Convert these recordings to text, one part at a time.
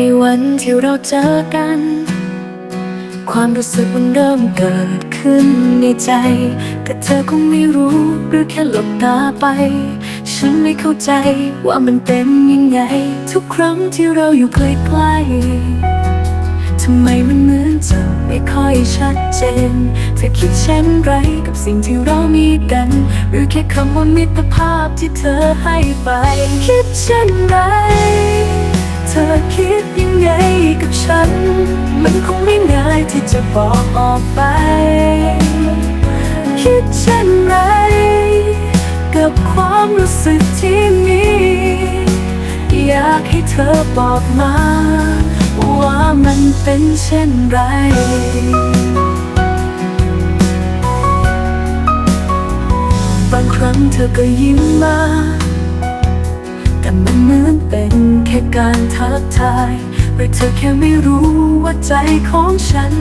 ในวันที่เราเจอกัน ความรู้สึกมันเริ่มเกิดขึ้นในใจ แต่เธอคงไม่รู้หรือแค่หลบตาไป ฉันไม่เข้าใจว่ามันเป็นยังไง ทุกครั้งที่เราอยู่ใกล้ๆทำไมมันเหมือนจะไม่ค่อยชัดเจน เธอคิดเช่นไรกับสิ่งที่เรามีกัน หรือแค่คำว่ามิตรภาพที่เธอให้ไป คิดเช่นไร เธอคิดยังไงกับฉัน มันคงไม่ง่ายที่จะบอกออกไป คิดเช่นไร กับความรู้สึกที่มี อยากให้เธอบอกมา ว่ามันเป็นเช่นไรบางครั้งเธอก็ยิ้มมา แต่มันเหมือนเป็นแค่การทักทายหรือเธอแค่ไม่รู้ว่าใจของฉัน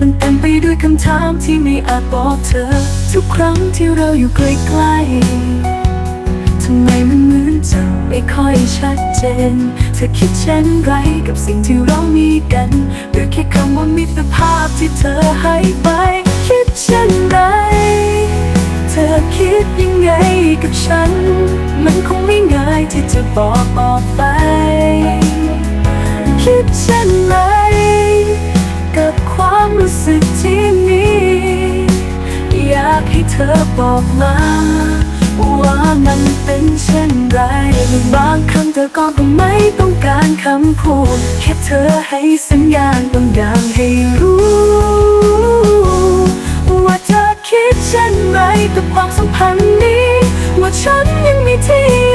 มันเต็มไปด้วยคำถามที่ไม่อาจบอกเธอ ทุกครั้งที่เราอยู่ใกล้ๆทำไมมันเหมือนจะไม่ค่อยชัดเจน เธอคิดเช่นไรกับสิ่งที่เรามีกัน หรือแค่คำว่ามิตรภาพที่เธอให้ไป คิดเช่นไร เธอคิดยังไงกับฉัน มันคงไม่ง่าย ที่จะบอกออกไป คิดเช่นไร กับความรู้สึกที่มีอยากให้เธอบอกมาว่ามันเป็นเช่นไร บางครั้งเธอก็ไม่ต้องการคำพูด แค่เธอให้สัญญาณบางอย่างให้รู้ ว่าเธอคิดเช่นไรกับความสัมพันธ์นี้ ว่าฉันยังมีที่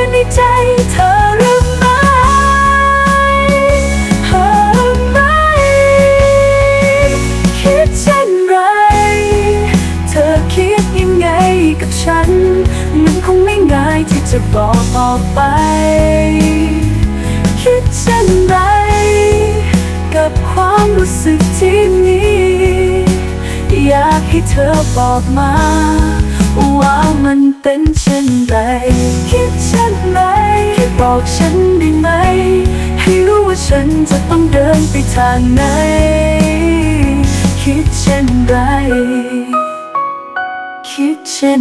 ฉัน มันคงไม่ง่ายที่จะบอกออไป คิดเช่นไร กับความรู้สึกที่มีอยากให้เธอบอกมา ว่ามันเป็นเช่นไร คิดเช่นไรแค่บอกฉันได้ไหม ให้รู้ว่าฉันจะต้องเดินไปทางไหน เช่